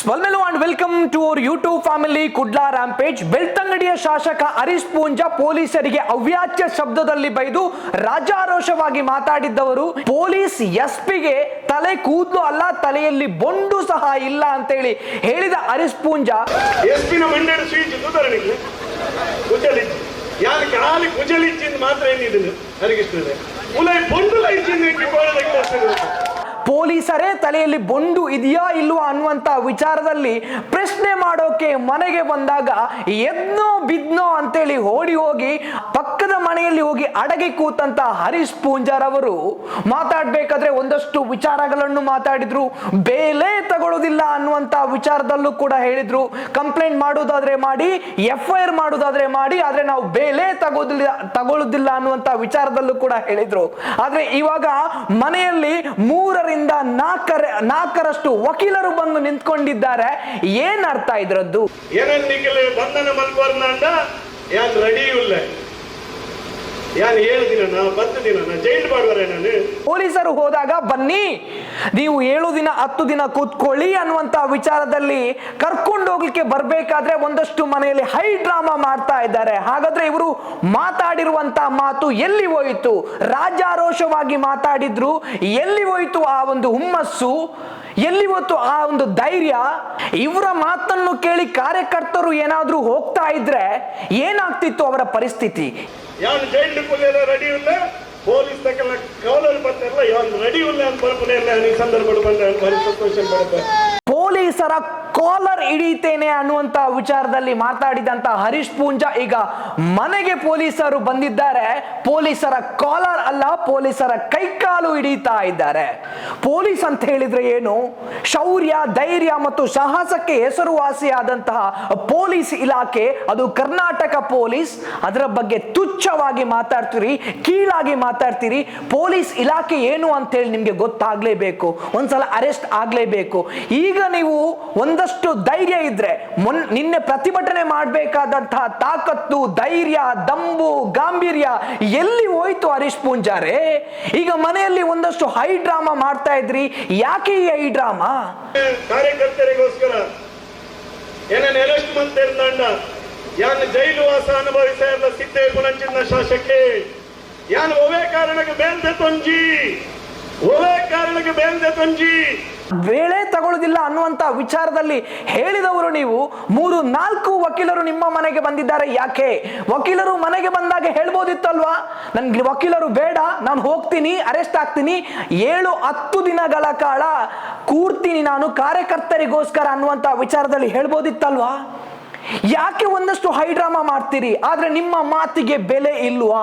ಸ್ಪಲ್ಮೆಲು and welcome to our YouTube family Kudla rampage ಬೆಳ್ತಂಗಡಿಯ ಶಾಸಕ ಹರೀಶ್ ಪೂಂಜಾ ಪೊಲೀಸರಿಗೆ ಅವ್ಯಾಚ್ಯ ಶಬ್ದದಲ್ಲಿ ಬೈದು ರಾಜಾರೋಷವಾಗಿ ಮಾತಾಡಿದ್ದವರು ಪೊಲೀಸ್ ಎಸ್ಪಿಗೆ ತಲೆ ಕೂದಲು ಅಲ್ಲ, ತಲೆಯಲ್ಲಿ ಬೊಂಡು ಸಹ ಇಲ್ಲ ಅಂತೇಳಿ ಹೇಳಿದ ಹರೀಶ್ ಪೂಂಜಾ ಮಾತ್ರ ಏನಿದೆ ಪೊಲೀಸರೇ ತಲೆಯಲ್ಲಿ ಬೊಂಡು ಇದೆಯಾ ಇಲ್ವಾ ಅನ್ನುವಂತ ವಿಚಾರದಲ್ಲಿ ಪ್ರಶ್ನೆ ಮಾಡೋಕೆ ಮನೆಗೆ ಬಂದಾಗ ಎದ್ನೋ ಬಿದ್ನೋ ಅಂತೇಳಿ ಓಡಿ ಹೋಗಿ ಪಕ್ಕದ ಮನೆಯಲ್ಲಿ ಹೋಗಿ ಅಡಗಿ ಕೂತಂತ ಹರೀಶ್ ಪೂಂಜಾರ್ ಅವರು ಮಾತಾಡ್ಬೇಕಾದ್ರೆ ಒಂದಷ್ಟು ವಿಚಾರಗಳನ್ನು ಮಾತಾಡಿದ್ರು. ಬೇಲೆ ತಗೊಳ್ಳೋದಿಲ್ಲ ಅನ್ನುವಂತ ವಿಚಾರದಲ್ಲೂ ಕೂಡ ಹೇಳಿದ್ರು. ಕಂಪ್ಲೇಂಟ್ ಮಾಡೋದಾದ್ರೆ ಮಾಡಿ ಎಫ್ ಐ ಆರ್ ಮಾಡೋದಾದ್ರೆ ಮಾಡಿ, ಆದ್ರೆ ನಾವು ಬೇಲೆ ತಗೋದಿಲ್ಲ ತಗೊಳ್ಳೋದಿಲ್ಲ ಅನ್ನುವಂತ ವಿಚಾರದಲ್ಲೂ ಕೂಡ ಹೇಳಿದ್ರು. ಆದ್ರೆ ಇವಾಗ ಮನೆಯಲ್ಲಿ ಮೂರರಿಂದ ನಾಲ್ಕರ, ನಾಲ್ಕರಷ್ಟು ವಕೀಲರು ಬಂದು ನಿಂತ್ಕೊಂಡಿದ್ದಾರೆ. ಏನ್ ಅರ್ಥ ಇದ್ರದ್ದು? ಏನಂತ ಬಂಧನ ಯಾಕೆ ರೆಡಿ ಇಲ್ಲ? ಹತ್ತು ಪೊಲೀಸರು ಹೋದಾಗ, ಬನ್ನಿ, ನೀವು ಏಳು ದಿನ, ಹತ್ತು ದಿನ ಕೂತ್ಕೊಳ್ಳಿ ಅನ್ನುವಂತ ವಿಚಾರದಲ್ಲಿ ಕರ್ಕೊಂಡು ಹೋಗ್ಲಿಕ್ಕೆ ಬರ್ಬೇಕಾದ್ರೆ ಒಂದಷ್ಟು ಮನೆಯಲ್ಲಿ ಹೈ ಡ್ರಾಮಾ ಮಾಡ್ತಾ ಇದ್ದಾರೆ. ಹಾಗಾದ್ರೆ ಇವರು ಮಾತಾಡಿರುವಂತ ಮಾತು ಎಲ್ಲಿ ಹೋಯಿತು? ರಾಜಾರೋಷವಾಗಿ ಮಾತಾಡಿದ್ರು, ಎಲ್ಲಿ ಹೋಯಿತು ಆ ಒಂದು ಹುಮ್ಮಸ್ಸು? ಎಲ್ಲಿ ಹೋಯ್ತು ಆ ಒಂದು ಧೈರ್ಯ? ಇವರ ಮಾತನ್ನು ಕೇಳಿ ಕಾರ್ಯಕರ್ತರು ಏನಾದ್ರೂ ಹೋಗ್ತಾ ಇದ್ರೆ ಏನಾಗ್ತಿತ್ತು ಅವರ ಪರಿಸ್ಥಿತಿ? ಯಾನ್ ಜೈಲ್ ಕುಲಿಯಲ್ಲ ರೆಡಿ ಇಲ್ಲ ಪೊಲೀಸ್ ತಕ್ಕಲ್ಲ ಕವಲಲ್ಲಿ ಬರ್ತಾರಲ್ಲ ಯಾನ್ ರೆಡಿ ಇಲ್ಲ ಅಂತ ಬರ್ಪನೆ ಇಲ್ಲ ಈ ಸಂದರ್ಭ ಬಂದ ಭಾರಿ ಸಂತೋಷ ಬರುತ್ತೆ ಪೊಲೀಸರ ಕಾಲರ್ ಹಿಡಿತೇನೆ ಅನ್ನುವಂತ ವಿಚಾರದಲ್ಲಿ ಮಾತಾಡಿದಂತ ಹರೀಶ್ ಪೂಂಜಾ ಈಗ ಮನೆಗೆ ಪೊಲೀಸರು ಬಂದಿದ್ದಾರೆ. ಪೊಲೀಸರ ಕಾಲರ್ ಅಲ್ಲ, ಪೊಲೀಸರ ಕೈಕಾಲು ಹಿಡಿತಾ ಇದ್ದಾರೆ. ಪೊಲೀಸ್ ಅಂತ ಹೇಳಿದ್ರೆ ಏನು? ಶೌರ್ಯ, ಧೈರ್ಯ ಮತ್ತು ಸಾಹಸಕ್ಕೆ ಹೆಸರುವಾಸಿಯಾದಂತಹ ಪೊಲೀಸ್ ಇಲಾಖೆ. ಅದು ಕರ್ನಾಟಕ ಪೊಲೀಸ್. ಅದರ ಬಗ್ಗೆ ತುಚ್ಛವಾಗಿ ಮಾತಾಡ್ತೀರಿ, ಕೀಳಾಗಿ ಮಾತಾಡ್ತೀರಿ. ಪೊಲೀಸ್ ಇಲಾಖೆ ಏನು ಅಂತ ಹೇಳಿ ನಿಮ್ಗೆ ಗೊತ್ತಾಗ್ಲೇಬೇಕು. ಒಂದ್ಸಲ ಅರೆಸ್ಟ್ ಆಗ್ಲೇಬೇಕು. ಈಗ ನೀವು ಒಂದಷ್ಟು ಧೈರ್ಯ ಇದ್ರೆ ಮೊನ್ ನಿನ್ನೆ ಪ್ರತಿಭಟನೆ ಮಾಡಬೇಕಾದಂತಹ ತಾಕತ್ತು, ಧೈರ್ಯ, ದಂಬು, ಗಾಂಭೀರ್ಯ ಎಲ್ಲಿ ಹೋಯ್ತು ಹರೀಶ್ ಪೂಂಜಾರೆ? ಈಗ ಮನೆಯಲ್ಲಿ ಒಂದಷ್ಟು ಹೈ ಡ್ರಾಮಾ ಮಾಡ್ತಾ ಇದ್ರಿ. ಯಾಕೆ ಈ ಹೈ ಡ್ರಾಮಾ? ಕಾರ್ಯಕರ್ತರಿಗೋಸ್ಕರ ಯಾನ್ ಜೈಲು ವಾಸ ಅನುಭವಿಸ ಎಲ್ಲ ಸಿದ್ದೆ ಗುಣಂಚಿನ ಶಾಸಕ್ಕೆ ಯಾನ್ ಒವೇ ಕಾರಣಕ್ಕೆ ಬೇಂದೆ ತೊಂಜಿ? ಒವೇ ಕಾರಣಕ್ಕೆ ಬೇಂದೆ ತೊಂಜಿ? ವೇಳೆ ತಗೊಳ್ಳೋದಿಲ್ಲ ಅನ್ನುವಂತ ವಿಚಾರದಲ್ಲಿ ಹೇಳಿದವರು ನೀವು. ಮೂರು, ನಾಲ್ಕು ವಕೀಲರು ನಿಮ್ಮ ಮನೆಗೆ ಬಂದಿದ್ದಾರೆ. ಯಾಕೆ? ವಕೀಲರು ಮನೆಗೆ ಬಂದಾಗ ಹೇಳ್ಬೋದಿತ್ತಲ್ವಾ? ನನ್ಗೆ ವಕೀಲರು ಬೇಡ, ನಾನು ಹೋಗ್ತೀನಿ, ಅರೆಸ್ಟ್ ಆಗ್ತೀನಿ. ಏಳು, ಹತ್ತು ದಿನಗಳ ಕಾಲ ಕೂರ್ತೀನಿ ನಾನು ಕಾರ್ಯಕರ್ತರಿಗೋಸ್ಕರ ಅನ್ನುವಂತ ವಿಚಾರದಲ್ಲಿ ಹೇಳ್ಬೋದಿತ್ತಲ್ವಾ? ಯಾಕೆ ಒಂದಷ್ಟು ಹೈಡ್ರಾಮಾ ಮಾಡ್ತೀರಿ? ಆದ್ರೆ ನಿಮ್ಮ ಮಾತಿಗೆ ಬೆಲೆ ಇಲ್ವಾ?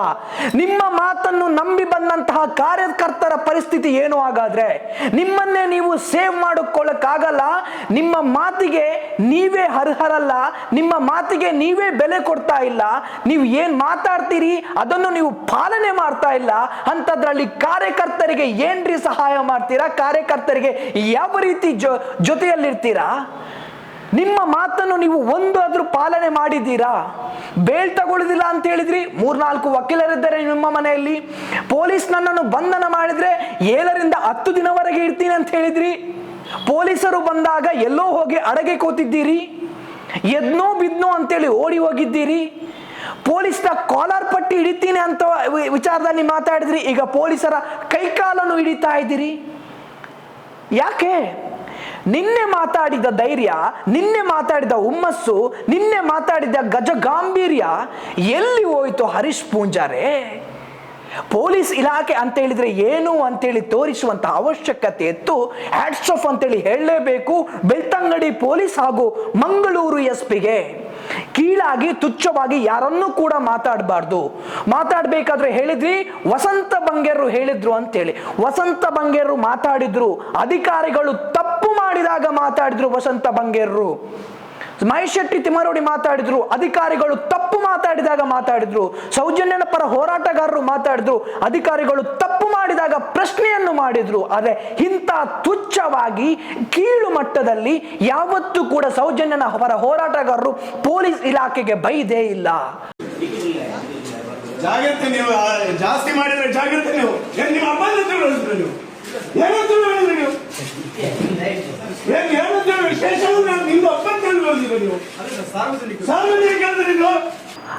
ನಿಮ್ಮ ಮಾತನ್ನು ನಂಬಿ ಬಂದಂತಹ ಕಾರ್ಯಕರ್ತರ ಪರಿಸ್ಥಿತಿ ಏನು ಹಾಗಾದ್ರೆ? ನಿಮ್ಮನ್ನೇ ನೀವು ಸೇವ್ ಮಾಡಿಕೊಳ್ಳಕ್ಕಾಗಲ್ಲ, ನಿಮ್ಮ ಮಾತಿಗೆ ನೀವೇ ಅರ್ಹರಲ್ಲ, ನಿಮ್ಮ ಮಾತಿಗೆ ನೀವೇ ಬೆಲೆ ಕೊಡ್ತಾ ಇಲ್ಲ, ನೀವು ಏನ್ ಮಾತಾಡ್ತೀರಿ? ಅದನ್ನು ನೀವು ಪಾಲನೆ ಮಾಡ್ತಾ ಇಲ್ಲ ಅಂತದ್ರಲ್ಲಿ ಕಾರ್ಯಕರ್ತರಿಗೆ ಏನ್ರಿ ಸಹಾಯ ಮಾಡ್ತೀರಾ? ಕಾರ್ಯಕರ್ತರಿಗೆ ಯಾವ ರೀತಿ ಜೊ, ಜೊತೆಯಲ್ಲಿರ್ತೀರಾ? ನಿಮ್ಮ ಮಾತನ್ನು ನೀವು ಒಂದಾದರೂ ಪಾಲನೆ ಮಾಡಿದ್ದೀರಾ? ಬೇಲ್ ತಗೊಳ್ಳೋದಿಲ್ಲ ಅಂತ ಹೇಳಿದ್ರಿ, ಮೂರ್ನಾಲ್ಕು ವಕೀಲರಿದ್ದಾರೆ ನಿಮ್ಮ ಮನೆಯಲ್ಲಿ. ಪೊಲೀಸ್ ನನ್ನನ್ನು ಬಂಧನ ಮಾಡಿದ್ರೆ ಏಳರಿಂದ ಹತ್ತು ದಿನವರೆಗೆ ಇರ್ತೀನಿ ಅಂತ ಹೇಳಿದ್ರಿ. ಪೊಲೀಸರು ಬಂದಾಗ ಎಲ್ಲೋ ಹೋಗಿ ಅಡಗೆ ಕೂತಿದ್ದೀರಿ. ಎದ್ನೋ ಬಿದ್ನೋ ಅಂತೇಳಿ ಓಡಿ ಹೋಗಿದ್ದೀರಿ. ಪೊಲೀಸ್ನ ಕಾಲರ್ ಪಟ್ಟಿ ಹಿಡಿತೀನಿ ಅಂತ ವಿಚಾರದಲ್ಲಿ ಮಾತಾಡಿದ್ರಿ, ಈಗ ಪೊಲೀಸರ ಕೈಕಾಲನ್ನು ಹಿಡಿತಾ ಇದ್ದೀರಿ. ಯಾಕೆ? ನಿನ್ನೆ ಮಾತಾಡಿದ ಧೈರ್ಯ, ನಿನ್ನೆ ಮಾತಾಡಿದ ಹುಮ್ಮಸ್ಸು, ನಿನ್ನೆ ಮಾತಾಡಿದ ಗಜ ಗಾಂಭೀರ್ಯ ಎಲ್ಲಿ ಹೋಯಿತು ಹರೀಶ್ ಪೂಂಜಾರೆ? ಪೊಲೀಸ್ ಇಲಾಖೆ ಅಂತ ಹೇಳಿದ್ರೆ ಏನು ಅಂತೇಳಿ ತೋರಿಸುವಂತ ಅವಶ್ಯಕತೆ ಇತ್ತು. ಹ್ಯಾಟ್ಸ್ ಆಫ್ ಅಂತೇಳಿ ಹೇಳಲೇಬೇಕು. ಬೆಳ್ತಂಗಡಿ ಪೊಲೀಸ್ ಹಾಗೂ ಮಂಗಳೂರು ಎಸ್ ಪಿಗೆ ಕೀಳಾಗಿ, ತುಚ್ಛವಾಗಿ ಯಾರನ್ನೂ ಕೂಡ ಮಾತಾಡಬಾರ್ದು. ಮಾತಾಡ್ಬೇಕಾದ್ರೆ ಹೇಳಿದ್ವಿ, ವಸಂತ ಬಂಗೇರು ಹೇಳಿದ್ರು ಅಂತೇಳಿ. ವಸಂತ ಬಂಗೇರು ಮಾತಾಡಿದ್ರು, ಅಧಿಕಾರಿಗಳು ತಪ್ಪು ಮಾಡಿದಾಗ ಮಾತಾಡಿದ್ರು ವಸಂತ ಬಂಗೇರರು. ಮಹೇಶ್ ಶೆಟ್ಟಿ ತಿಮರೋಡಿ ಮಾತಾಡಿದ್ರು, ಅಧಿಕಾರಿಗಳು ತಪ್ಪು ಮಾತಾಡಿದಾಗ ಮಾತಾಡಿದ್ರು, ಸೌಜನ್ಯನ ಪರ ಹೋರಾಟಗಾರರು ಮಾತಾಡಿದ್ರು, ಅಧಿಕಾರಿಗಳು ತಪ್ಪು ಮಾಡಿದಾಗ ಪ್ರಶ್ನೆಯನ್ನು ಮಾಡಿದ್ರು. ಆದರೆ ಇಂಥ ತುಚ್ಛವಾಗಿ ಕೀಳು ಮಟ್ಟದಲ್ಲಿ ಯಾವತ್ತೂ ಕೂಡ ಸೌಜನ್ಯನ ಪರ ಹೋರಾಟಗಾರರು ಪೊಲೀಸ್ ಇಲಾಖೆಗೆ ಬೈದೇ ಇಲ್ಲ. ಜಾಗ್ರತೆ ಜಾಸ್ತಿ ಏನೋ ನೀವು ತಿಳುವಳಿಸಿದ್ರೆ ಸ್ಟೇಷನ್ ನಿಮ್ದು ಒಪ್ಪಂದ ನೀವು ಸಾರ್ವಜನಿಕ ಅಂದ್ರೆ ಇದು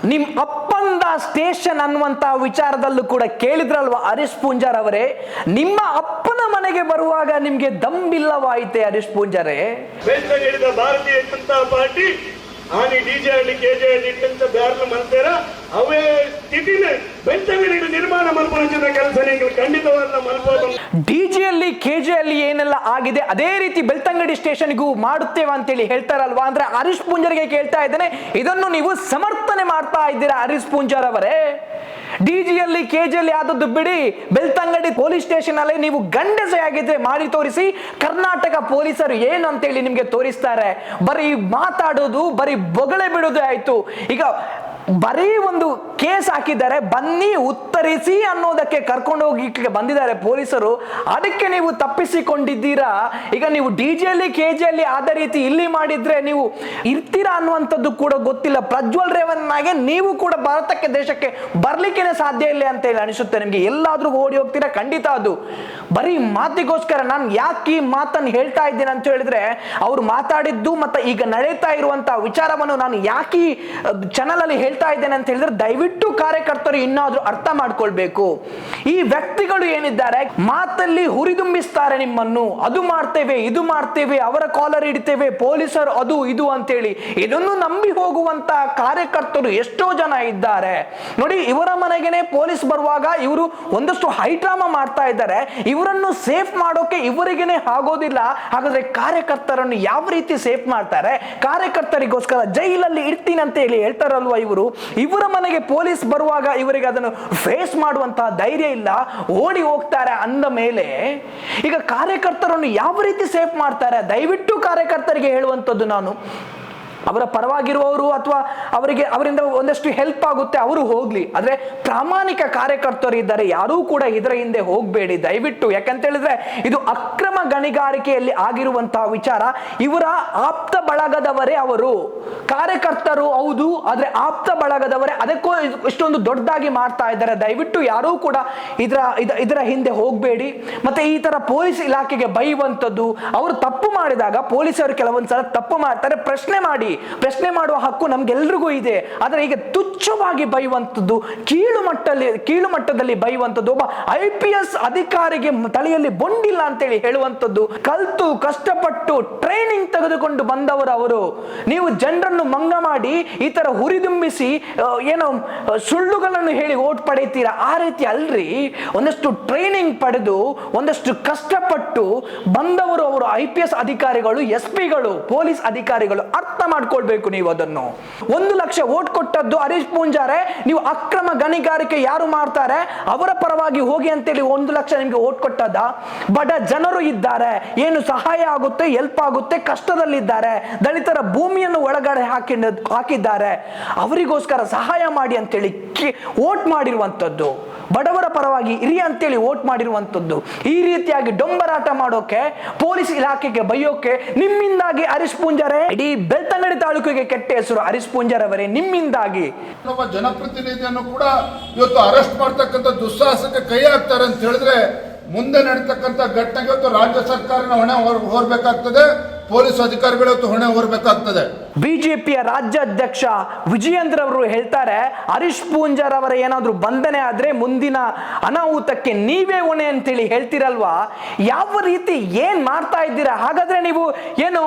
ನಿಮ್ ಅಪ್ಪಂದ ಸ್ಟೇಷನ್ ಅನ್ನುವಂತ ವಿಚಾರದಲ್ಲೂ ಕೂಡ ಕೇಳಿದ್ರಲ್ವಾ ಹರೀಶ್ ಪೂಂಜಾರ್ ಅವರೇ? ನಿಮ್ಮ ಅಪ್ಪನ ಮನೆಗೆ ಬರುವಾಗ ನಿಮ್ಗೆ ದಂಬಿಲ್ಲವಾಯಿತೆ ಹರೀಶ್ ಪೂಂಜಾರೇ? ಭಾರತೀಯ ಜನತಾ ಪಾರ್ಟಿ ಆನಿ ಡಿಜೆ ಹಳ್ಳಿ ಕೆಜೆ ಹಳ್ಳಿ ಇಟ್ಟಂತ ಬ್ಯಾರ್ಲ ಡಿಜಿಯಲ್ಲಿ, ಕೆಜಿಯಲ್ಲಿ ಏನೆಲ್ಲ ಆಗಿದೆ, ಅದೇ ರೀತಿ ಬೆಳ್ತಂಗಡಿ ಸ್ಟೇಷನ್ಗೂ ಮಾಡುತ್ತೇವೆ ಅಂತೇಳಿ ಹೇಳ್ತಾರಲ್ವಾ? ಅಂದ್ರೆ ಹರೀಶ್ ಪೂಂಜರ್ಗೆ ಕೇಳ್ತಾ ಇದ್ದೇನೆ. ಇದನ್ನು ನೀವು ಸಮರ್ಥನೆ ಮಾಡ್ತಾ ಇದ್ದೀರಾ ಹರೀಶ್ ಪೂಂಜಾರ್ ಅವರೇ ಡಿಜಿಯಲ್ಲಿ, ಕೆಜಿಯಲ್ಲಿ ಆದದ್ದು ಬಿಡಿ. ಬೆಳ್ತಂಗಡಿ ಪೊಲೀಸ್ ಸ್ಟೇಷನ್ ಅಲ್ಲಿ ನೀವು ಗಂಡಸೆ ಆಗಿದ್ರೆ ಮಾಡಿ ತೋರಿಸಿ. ಕರ್ನಾಟಕ ಪೊಲೀಸರು ಏನು ಅಂತೇಳಿ ನಿಮ್ಗೆ ತೋರಿಸ್ತಾರೆ? ಬರೀ ಮಾತಾಡೋದು, ಬರೀ ಬೊಗಳೆ ಬಿಡೋದು ಆಯ್ತು. ಈಗ ಬರೀ ಒಂದು ಕೇಸ್ ಹಾಕಿದ್ದಾರೆ, ಬನ್ನಿ ಉತ್ತರಿಸಿ ಅನ್ನೋದಕ್ಕೆ ಕರ್ಕೊಂಡು ಹೋಗಿ ಬಂದಿದ್ದಾರೆ ಪೊಲೀಸರು. ಅದಕ್ಕೆ ನೀವು ತಪ್ಪಿಸಿಕೊಂಡಿದ್ದೀರಾ? ಈಗ ನೀವು ಡಿ ಜಿಯಲ್ಲಿ, ಕೆ ಜಿಯಲ್ಲಿ ಆದ ರೀತಿ ಇಲ್ಲಿ ಮಾಡಿದ್ರೆ ನೀವು ಇರ್ತೀರಾ ಅನ್ನುವಂಥದ್ದು ಕೂಡ ಗೊತ್ತಿಲ್ಲ. ಪ್ರಜ್ವಲ್ ರೇವನ್ನಾಗೆ ನೀವು ಕೂಡ ಭಾರತಕ್ಕೆ, ದೇಶಕ್ಕೆ ಬರ್ಲಿಕ್ಕೆ ಸಾಧ್ಯ ಇಲ್ಲ ಅಂತ ಹೇಳಿ ಅನಿಸುತ್ತೆ ನಿಮಗೆ. ಎಲ್ಲಾದ್ರೂ ಓಡಿ ಹೋಗ್ತೀರಾ? ಖಂಡಿತ ಅದು. ಬರೀ ಮಾತಿಗೋಸ್ಕರ ನಾನು ಯಾಕೆ ಈ ಮಾತನ್ನು ಹೇಳ್ತಾ ಇದ್ದೀನಿ ಅಂತ ಹೇಳಿದ್ರೆ, ಅವ್ರು ಮಾತಾಡಿದ್ದು ಮತ್ತೆ ಈಗ ನಡೀತಾ ಇರುವಂತಹ ವಿಚಾರವನ್ನು ನಾನು ಯಾಕೆ ಚಾನಲ್ ಅಲ್ಲಿ ಹೇಳ್ತಾ ಇದ್ದೇನೆ ಅಂತ ಹೇಳಿದ್ರೆ ದಯವಿಟ್ಟು ಕಾರ್ಯಕರ್ತರು ಇನ್ನಾದ್ರೂ ಅರ್ಥ ಮಾಡ್ಕೊಳ್ಬೇಕು. ಈ ವ್ಯಕ್ತಿಗಳು ಏನಿದ್ದಾರೆ? ಮಾತಲ್ಲಿ ಹುರಿದುಂಬಿಸ್ತಾರೆ ನಿಮ್ಮನ್ನು. ಅದು ಮಾಡ್ತೇವೆ, ಇದು ಮಾಡ್ತೇವೆ, ಅವರ ಕಾಲರ್ ಹಿಡಿತೇವೆ, ಪೊಲೀಸರು ಅದು, ಇದು ಅಂತೇಳಿ. ಇದನ್ನು ನಂಬಿ ಹೋಗುವಂತ ಕಾರ್ಯಕರ್ತರು ಎಷ್ಟೋ ಜನ ಇದ್ದಾರೆ. ನೋಡಿ, ಇವರ ಮನೆಗೆನೆ ಪೊಲೀಸ್ ಬರುವಾಗ ಇವರು ಒಂದಷ್ಟು ಹೈಡ್ರಾಮಾ ಮಾಡ್ತಾ ಇದ್ದಾರೆ. ಇವರನ್ನು ಸೇಫ್ ಮಾಡೋಕೆ ಇವರಿಗೇನೆ ಆಗೋದಿಲ್ಲ. ಹಾಗಾದ್ರೆ ಕಾರ್ಯಕರ್ತರನ್ನು ಯಾವ ರೀತಿ ಸೇಫ್ ಮಾಡ್ತಾರೆ? ಕಾರ್ಯಕರ್ತರಿಗೋಸ್ಕರ ಜೈಲಲ್ಲಿ ಇಡ್ತೀನಿ ಅಂತ ಹೇಳಿ ಹೇಳ್ತಾರಲ್ವಾ ಇವರು? ಇವರ ಮನೆಗೆ ಪೊಲೀಸ್ ಬರುವಾಗ ಇವರಿಗೆ ಅದನ್ನು ಫೇಸ್ ಮಾಡುವಂತಹ ಧೈರ್ಯ ಇಲ್ಲ, ಓಡಿ ಹೋಗ್ತಾರೆ ಅಂದ ಮೇಲೆ ಈಗ ಕಾರ್ಯಕರ್ತರನ್ನು ಯಾವ ರೀತಿ ಸೇಫ್ ಮಾಡ್ತಾರೆ? ದಯವಿಟ್ಟು ಕಾರ್ಯಕರ್ತರಿಗೆ ಹೇಳುವಂಥದ್ದು ನಾನು. ಅವರ ಪರವಾಗಿರುವವರು ಅಥವಾ ಅವರಿಗೆ ಅವರಿಂದ ಒಂದಷ್ಟು ಹೆಲ್ಪ್ ಆಗುತ್ತೆ, ಅವರು ಹೋಗ್ಲಿ. ಆದ್ರೆ ಪ್ರಾಮಾಣಿಕ ಕಾರ್ಯಕರ್ತರು ಇದ್ದಾರೆ, ಯಾರೂ ಕೂಡ ಇದರ ಹಿಂದೆ ಹೋಗಬೇಡಿ. ದಯವಿಟ್ಟು ಯಾಕಂತ ಹೇಳಿದ್ರೆ ಇದು ಅಕ್ರಮ ಗಣಿಗಾರಿಕೆಯಲ್ಲಿ ಆಗಿರುವಂತಹ ವಿಚಾರ. ಇವರ ಆಪ್ತ ಬಳಗದವರೇ ಅವರು. ಕಾರ್ಯಕರ್ತರು ಹೌದು, ಆದ್ರೆ ಆಪ್ತ ಬಳಗದವರೇ ಅದಕ್ಕೂ ಇಷ್ಟೊಂದು ದೊಡ್ಡದಾಗಿ ಮಾಡ್ತಾ ಇದ್ದಾರೆ. ದಯವಿಟ್ಟು ಯಾರೂ ಕೂಡ ಇದರ, ಇದ- ಇದರ ಹಿಂದೆ ಹೋಗಬೇಡಿ. ಮತ್ತೆ ಈ ತರ ಪೊಲೀಸ್ ಇಲಾಖೆಗೆ ಬೈಯುವಂಥದ್ದು, ಅವರು ತಪ್ಪು ಮಾಡಿದಾಗ, ಪೊಲೀಸರು ಕೆಲವೊಂದ್ಸಲ ತಪ್ಪು ಮಾಡ್ತಾರೆ. ಪ್ರಶ್ನೆ ಮಾಡಿ. ಪ್ರಶ್ನೆ ಮಾಡುವ ಹಕ್ಕು ನಮ್ಗೆಲ್ರಿಗೂ ಇದೆ. ಆದರೆ ಈಗ ತುಚ್ಛವಾಗಿ ಬೈಯುವಂಥದ್ದು, ಕೀಳು ಮಟ್ಟದಲ್ಲಿ ಕೀಳು ಮಟ್ಟದಲ್ಲಿ ಬೈಯುವಂಥದ್ದು, ಒಬ್ಬ ಐ ಪಿ ಎಸ್ ಅಧಿಕಾರಿಗೆ ತಲೆಯಲ್ಲಿ ಬೊಂಡಿಲ್ಲ ಅಂತೇಳಿ ಹೇಳುವಂಥದ್ದು, ಕಲ್ತು, ಕಷ್ಟಪಟ್ಟು ಟ್ರೈನಿಂಗ್ ತೆಗೆದುಕೊಂಡು ಬಂದವರು ಅವರು. ನೀವು ಜನರನ್ನು ಮಂಗ ಮಾಡಿ, ಈ ತರ ಹುರಿದುಂಬಿಸಿ ಏನೋ ಸುಳ್ಳುಗಳನ್ನು ಹೇಳಿ ಓಟ್ ಪಡೆಯುತ್ತೀರಾ ಆ ರೀತಿ ಅಲ್ರಿ. ಒಂದಷ್ಟು ಟ್ರೈನಿಂಗ್ ಪಡೆದು, ಒಂದಷ್ಟು ಕಷ್ಟಪಟ್ಟು ಬಂದವರು ಅವರು ಐ ಪಿ ಎಸ್ ಅಧಿಕಾರಿಗಳು, ಎಸ್ ಪಿಗಳು, ಪೊಲೀಸ್ ಅಧಿಕಾರಿಗಳು, ಅರ್ಥ ಮಾಡ್ಕೊಳ್ಬೇಕು ನೀವು ಅದನ್ನು. ಒಂದು ಲಕ್ಷ ಓಟ್ ಕೊಟ್ಟದ್ದು ಹರೀಶ್ ಪೂಂಜಾರೆ, ನೀವು ಅಕ್ರಮ ಗಣಿಗಾರಿಕೆ ಯಾರು ಮಾಡ್ತಾರೆ? ಅವರ ಪರವಾಗಿ ಹೋಗಿ ಅಂತೇಳಿ ಒಂದು ಲಕ್ಷ ನಿಮಗೆ ಓಟ್ ಕೊಟ್ಟದ ಬಡ ಜನರು ಇದ್ದಾರೆ, ಏನು ಸಹಾಯ ಆಗುತ್ತೆ, ಹೆಲ್ಪ್ ಆಗುತ್ತೆ, ಕಷ್ಟದಲ್ಲಿದ್ದಾರೆ, ದಲಿತರ ಭೂಮಿಯನ್ನು ಒಳಗಡೆ ಹಾಕಿ ಹಾಕಿದ್ದಾರೆ. ಅವರಿಗೋಸ್ಕರ ಸಹಾಯ ಮಾಡಿ ಅಂತೇಳಿ ಓಟ್ ಮಾಡಿರುವಂಥದ್ದು. ಬಡವರ ಪರವಾಗಿ ಇರಿ ಅಂತೇಳಿ ಓಟ್ ಮಾಡಿರುವಂಥದ್ದು. ಈ ರೀತಿಯಾಗಿ ಡೊಂಬರಾಟ ಮಾಡೋಕೆ, ಪೊಲೀಸ್ ಇಲಾಖೆಗೆ ಬೈಯೋಕೆ ನಿಮ್ಮಿಂದಾಗಿ ಹರೀಶ್ ಪೂಂಜಾರೆ. ಇಡೀ ಬೆಳ್ತಂಗಡಿ ತಾಲೂಕಿಗೆ ಕೆಟ್ಟ ಹೆಸರು ಹರೀಶ್ ಪೂಂಜಾರವರೇ, ನಿಮ್ಮಿಂದಾಗಿ. ಒಬ್ಬ ಜನಪ್ರತಿನಿಧಿಯನ್ನು ಕೂಡ ಇವತ್ತು ಅರೆಸ್ಟ್ ಮಾಡ್ತಕ್ಕಂಥ ದುಸ್ಸಾಹಸಕ್ಕೆ ಕೈ ಹಾಕ್ತಾರೆ ಅಂತ ಹೇಳಿದ್ರೆ, ಮುಂದೆ ನಡೀತಕ್ಕಂಥ ಘಟನೆಗೆ ಇವತ್ತು ರಾಜ್ಯ ಸರ್ಕಾರನ ಹೊಣೆ ಹೊರಬೇಕಾಗ್ತದೆ. ಪೊಲೀಸ್ ಅಧಿಕಾರಿಗಳು ಹೊಣೆ ಹೊರಬೇಕಾಗ್ತದೆ. ಬಿಜೆಪಿಯ ರಾಜ್ಯಾಧ್ಯಕ್ಷ ವಿಜಯೇಂದ್ರ ಅವರು ಹೇಳ್ತಾರೆ, ಹರೀಶ್ ಪೂಂಜಾರ್ ಅವರ ಏನಾದರೂ ಬಂಧನೆ ಆದ್ರೆ ಮುಂದಿನ ಅನಾಹುತಕ್ಕೆ ನೀವೇ ಹೊಣೆ ಅಂತೇಳಿ ಹೇಳ್ತಿರಲ್ವಾ? ಯಾವ ರೀತಿ ಏನ್ ಮಾಡ್ತಾ ಇದ್ದೀರಾ? ಹಾಗಾದ್ರೆ ನೀವು ಏನು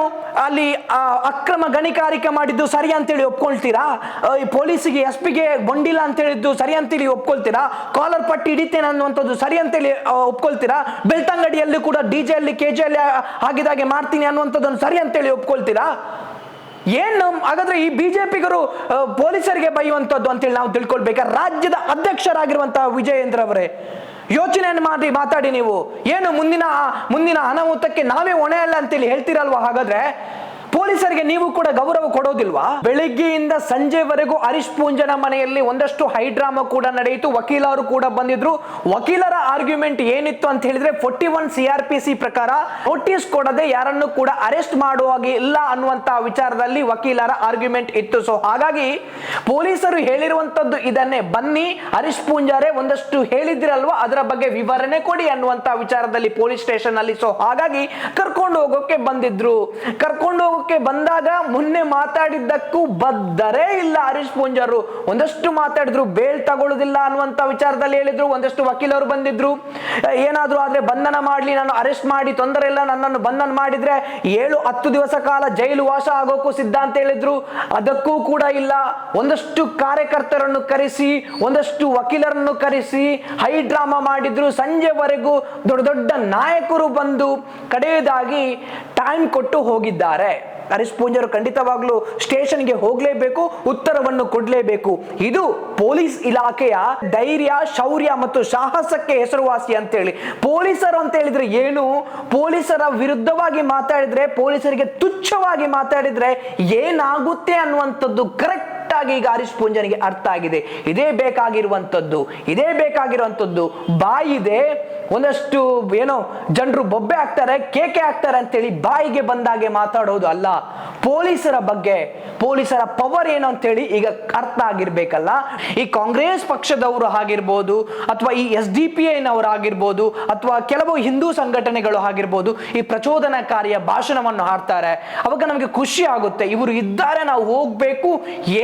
ಅಲ್ಲಿ ಅಕ್ರಮ ಗಣಿಗಾರಿಕೆ ಮಾಡಿದ್ದು ಸರಿ ಅಂತೇಳಿ ಒಪ್ಕೊಳ್ತೀರಾ? ಪೊಲೀಸಿಗೆ ಎಸ್ ಪಿಗೆ ಬಂಡಿಲ್ಲ ಅಂತ ಹೇಳಿದ್ದು ಸರಿ ಅಂತೇಳಿ ಒಪ್ಕೊಳ್ತೀರಾ? ಕಾಲರ್ ಪಟ್ಟಿ ಹಿಡಿತೇನೆ ಅನ್ನುವಂಥದ್ದು ಸರಿ ಅಂತೇಳಿ ಒಪ್ಕೊಳ್ತೀರಾ? ಬೆಳ್ತಂಗಡಿಯಲ್ಲಿ ಕೂಡ ಡಿ ಜೆ ಅಲ್ಲಿ ಕೆ ಜೆ ಅಲ್ಲಿ ಆಗಿದಾಗೆ ಮಾಡ್ತೀನಿ ಅನ್ನುವಂಥದ್ದನ್ನು ಸರಿ ಅಂತೇಳಿ ಒಪ್ಕೊಳ್ತೀರಾ? ಏನ್ ನಮ್ ಹಾಗಾದ್ರೆ ಈ ಬಿಜೆಪಿಗರು ಪೊಲೀಸರಿಗೆ ಬೈಯುವಂತದ್ದು ಅಂತೇಳಿ ನಾವು ತಿಳ್ಕೊಳ್ಬೇಕಾ? ರಾಜ್ಯದ ಅಧ್ಯಕ್ಷರಾಗಿರುವಂತಹ ವಿಜಯೇಂದ್ರ ಅವರೇ, ಯೋಚನೆಯನ್ನು ಮಾಡಿ ಮಾತಾಡಿ ನೀವು. ಏನು ಮುಂದಿನ ಮುಂದಿನ ಅನಾಹುತಕ್ಕೆ ನಾವೇ ಹೊಣೆ ಅಲ್ಲ ಅಂತೇಳಿ ಹೇಳ್ತೀರಲ್ವಾ? ಹಾಗಾದ್ರೆ ಪೊಲೀಸರಿಗೆ ನೀವು ಕೂಡ ಗೌರವ ಕೊಡೋದಿಲ್ವಾ? ಬೆಳಿಗ್ಗೆಯಿಂದ ಸಂಜೆವರೆಗೂ ಹರೀಶ್ ಪೂಂಜನ ಮನೆಯಲ್ಲಿ ಒಂದಷ್ಟು ಹೈಡ್ರಾಮಾ ಕೂಡ ನಡೆಯಿತು. ವಕೀಲರು ಕೂಡ ಬಂದಿದ್ರು. ವಕೀಲರ ಆರ್ಗ್ಯುಮೆಂಟ್ ಏನಿತ್ತು ಅಂತ ಹೇಳಿದ್ರೆ ಫೋರ್ಟಿ ಒನ್ ಸಿ ಪ್ರಕಾರ ನೋಟಿಸ್ ಕೊಡದೆ ಯಾರನ್ನು ಕೂಡ ಅರೆಸ್ಟ್ ಮಾಡುವ ಹಾಗೆ ಇಲ್ಲ ಅನ್ನುವಂತ ವಿಚಾರದಲ್ಲಿ ವಕೀಲರ ಆರ್ಗ್ಯುಮೆಂಟ್ ಇತ್ತು. ಸೊ ಹಾಗಾಗಿ ಪೊಲೀಸರು ಹೇಳಿರುವಂತದ್ದು ಇದನ್ನೇ. ಬನ್ನಿ, ಹರೀಶ್ ಪೂಂಜಾರೆ ಒಂದಷ್ಟು ಹೇಳಿದ್ರಲ್ವಾ ಅದರ ಬಗ್ಗೆ ವಿವರಣೆ ಕೊಡಿ ಅನ್ನುವಂತ ವಿಚಾರದಲ್ಲಿ ಪೊಲೀಸ್ ಸ್ಟೇಷನ್ ಅಲ್ಲಿ ಸೊ ಹಾಗಾಗಿ ಕರ್ಕೊಂಡು ಹೋಗೋಕೆ ಬಂದಿದ್ರು. ಕರ್ಕೊಂಡು ಹೋಗೋಕೆ ಬಂದಾಗ ಮೊನ್ನೆ ಮಾತಾಡಿದ್ದಕ್ಕೂ ಬದ್ದರೆ ಇಲ್ಲ ಹರೀಶ್ ಪೂಂಜಾರು. ಒಂದಷ್ಟು ಮಾತಾಡಿದ್ರು, ಬೇಲ್ ತಗೊಳ್ಳೋದಿಲ್ಲ ಅನ್ನುವಂತ ವಿಚಾರದಲ್ಲಿ ಹೇಳಿದ್ರು, ಒಂದಷ್ಟು ವಕೀಲರು ಬಂದಿದ್ರು. ಏನಾದ್ರು ಆದ್ರೆ ಬಂಧನ ಮಾಡ್ಲಿ, ನಾನು ಅರೆಸ್ಟ್ ಮಾಡಿ, ತೊಂದರೆ ಇಲ್ಲ, ನನ್ನನ್ನು ಬಂಧನ ಮಾಡಿದ್ರೆ ಏಳು, ಹತ್ತು ದಿವಸ ಕಾಲ ಜೈಲು ವಾಸ ಆಗೋಕ್ಕೂ ಸಿದ್ಧ ಅಂತ ಹೇಳಿದ್ರು. ಅದಕ್ಕೂ ಕೂಡ ಇಲ್ಲ. ಒಂದಷ್ಟು ಕಾರ್ಯಕರ್ತರನ್ನು ಕರೆಸಿ, ಒಂದಷ್ಟು ವಕೀಲರನ್ನು ಕರೆಸಿ, ಹೈ ಡ್ರಾಮಾ ಮಾಡಿದ್ರು. ಸಂಜೆವರೆಗೂ ದೊಡ್ಡ ದೊಡ್ಡ ನಾಯಕರು ಬಂದು ಕಡೆಯದಾಗಿ ಟೈಮ್ ಕೊಟ್ಟು ಹೋಗಿದ್ದಾರೆ. ಹರೀಶ್ ಪೂಂಜರು ಖಂಡಿತವಾಗ್ಲೂ ಸ್ಟೇಷನ್ಗೆ ಹೋಗಲೇಬೇಕು, ಉತ್ತರವನ್ನು ಕೊಡಲೇಬೇಕು. ಇದು ಪೊಲೀಸ್ ಇಲಾಖೆಯ ಧೈರ್ಯ, ಶೌರ್ಯ ಮತ್ತು ಸಾಹಸಕ್ಕೆ ಹೆಸರುವಾಸಿ ಅಂತೇಳಿ. ಪೊಲೀಸರು ಅಂತ ಹೇಳಿದ್ರೆ ಏನು? ಪೊಲೀಸರ ವಿರುದ್ಧವಾಗಿ ಮಾತಾಡಿದ್ರೆ ಪೊಲೀಸರಿಗೆ ತುಚ್ಛವಾಗಿ ಮಾತಾಡಿದ್ರೆ ಏನಾಗುತ್ತೆ ಅನ್ನುವಂಥದ್ದು ಕರೆಕ್ಟ್ ಆಗಿ ಈಗ ಹರೀಶ್ ಪೂಂಜನಿಗೆ ಅರ್ಥ ಆಗಿದೆ. ಇದೇ ಬೇಕಾಗಿರುವಂಥದ್ದು ಇದೇ ಬೇಕಾಗಿರುವಂಥದ್ದು, ಬಾಯಿದೆ. ಒಂದಷ್ಟು ಏನೋ ಜನರು ಬೊಬ್ಬೆ ಹಾಕ್ತಾರೆ, ಕೇಕೆ ಹಾಕ್ತಾರೆ ಅಂತೇಳಿ ಬಾಯಿಗೆ ಬಂದಾಗೆ ಮಾತಾಡೋದು ಅಲ್ಲ. ಪೊಲೀಸರ ಬಗ್ಗೆ, ಪೊಲೀಸರ ಪವರ್ ಏನು ಅಂತೇಳಿ ಈಗ ಅರ್ಥ ಆಗಿರ್ಬೇಕಲ್ಲ? ಈ ಕಾಂಗ್ರೆಸ್ ಪಕ್ಷದವರು ಆಗಿರ್ಬೋದು, ಅಥವಾ ಈ ಎಸ್ ಡಿ ಪಿ ಐನವರು ಆಗಿರ್ಬೋದು, ಅಥವಾ ಕೆಲವು ಹಿಂದೂ ಸಂಘಟನೆಗಳು ಆಗಿರ್ಬೋದು, ಈ ಪ್ರಚೋದನಕಾರಿಯ ಭಾಷಣವನ್ನು ಹಾಡ್ತಾರೆ. ಅವಾಗ ನಮಗೆ ಖುಷಿ ಆಗುತ್ತೆ. ಇವರು ಇದ್ದಾರೆ, ನಾವು ಹೋಗ್ಬೇಕು,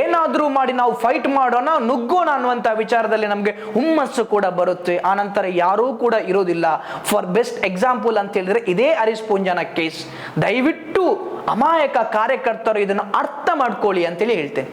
ಏನಾದರೂ ಮಾಡಿ ನಾವು ಫೈಟ್ ಮಾಡೋಣ, ನುಗ್ಗೋಣ ಅನ್ನುವಂತ ವಿಚಾರದಲ್ಲಿ ನಮಗೆ ಹುಮ್ಮಸ್ಸು ಕೂಡ ಬರುತ್ತೆ. ಆನಂತರ ಯಾರೂ ಕೂಡ ಇರೋದಿಲ್ಲ. ಫಾರ್ ಬೆಸ್ಟ್ ಎಕ್ಸಾಂಪಲ್ ಅಂತ ಹೇಳಿದ್ರೆ ಇದೇ ಹರೀಶ್ ಪೂಂಜನ ಕೇಸ್ ದಯವಿಟ್ಟು ಅಮಾಯಕ ಕಾರ್ಯಕರ್ತರು ಇದನ್ನು ಅರ್ಥ ಮಾಡ್ಕೊಳ್ಳಿ ಅಂತೇಳಿ ಹೇಳ್ತೇನೆ.